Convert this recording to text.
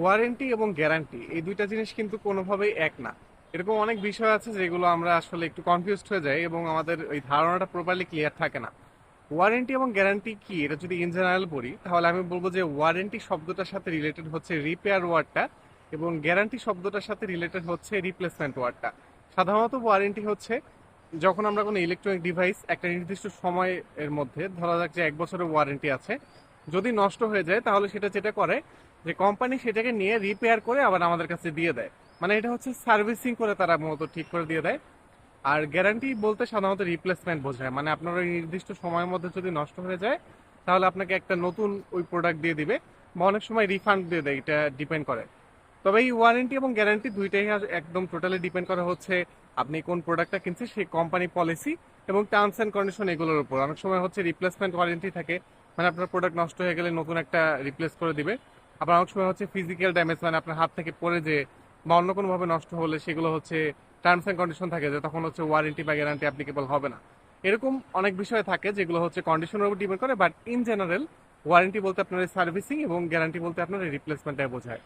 Warranty এবং guarantee, এই দুইটা জিনিস কিন্তু কোনোভাবেই এক না। এরকম অনেক বিষয় আছে যেগুলো আমরা আসলে একটু কনফিউজড হয়ে যাই এবং আমাদের ওই ধারণাটা প্রপারলি ক্লিয়ার থাকে না। ওয়ারেন্টি এবং গ্যারান্টি কি? এটা যদি ইন জেনারেল পড়ি তাহলে আমি বলব যে ওয়ারেন্টি শব্দটার সাথে রিলেটেড হচ্ছে রিপেয়ার ওয়ার্ডটা এবং গ্যারান্টি শব্দটার সাথে রিলেটেড হচ্ছে রিপ্লেসমেন্ট ওয়ার্ডটা সাধারণত ওয়ারেন্টি হচ্ছে যখন আমরা কোনো ইলেকট্রনিক ডিভাইস একটা নির্দিষ্ট সময়ের মধ্যে, ধরা যাক যে এক বছরের ওয়ারেন্টি আছে যদি নষ্ট হয়ে যায়, তাহলে সেটা যেটা করে, যে কোম্পানি সেটাকে নিয়ে রিপেয়ার করে আবার আমাদের কাছে দিয়ে দেয়। মানে এটা হচ্ছে সার্ভিসিং করে তারা মূলত ঠিক করে দিয়ে দেয়। আর গ্যারান্টি বলতে সাধারণত রিপ্লেসমেন্ট বোঝায়। মানে আপনার ওই নির্দিষ্ট সময়ের মধ্যে যদি নষ্ট হয়ে যায়, তাহলে আপনাকে একটা নতুন ওই প্রোডাক্ট দিয়ে দিবে। বা অনেক সময় রিফান্ড দিয়ে দেয়, এটা ডিপেন্ড করে। তবে এই ওয়ারেন্টি এবং গ্যারান্টি দুইটাই একদম টোটালি ডিপেন্ড করে হচ্ছে আপনি কোন প্রোডাক্টটা কিনছেন, সেই কোম্পানি পলিসি এবং টার্মস অ্যান্ড কন্ডিশন এগুলোর উপর। অনেক সময় হচ্ছে রিপ্লেসমেন্ট ওয়ারেন্টি থাকে। মানে আপনার প্রোডাক্ট নষ্ট হয়ে গেলে নতুন একটা রিপ্লেস করে দিবে। আবার অনেক সময় হচ্ছে ফিজিক্যাল ড্যামেজ মানে আপনার হাত থেকে পড়ে যে বা অন্য কোনোভাবে নষ্ট হলে সেগুলো হচ্ছে টার্মস অ্যান্ড কন্ডিশন থাকে যে তখন হচ্ছে ওয়ারেন্টি বা গ্যারান্টি অ্যাপ্লিকেবল হবে না। এরকম অনেক বিষয় থাকে যেগুলো হচ্ছে কন্ডিশনের উপর ডিপেন্ড করে বাট ইন জেনারেল ওয়ারেন্টি বলতে আপনার সার্ভিসিং এবং গ্যারান্টি বলতে আপনার রিপ্লেসমেন্টটাই বোঝায়।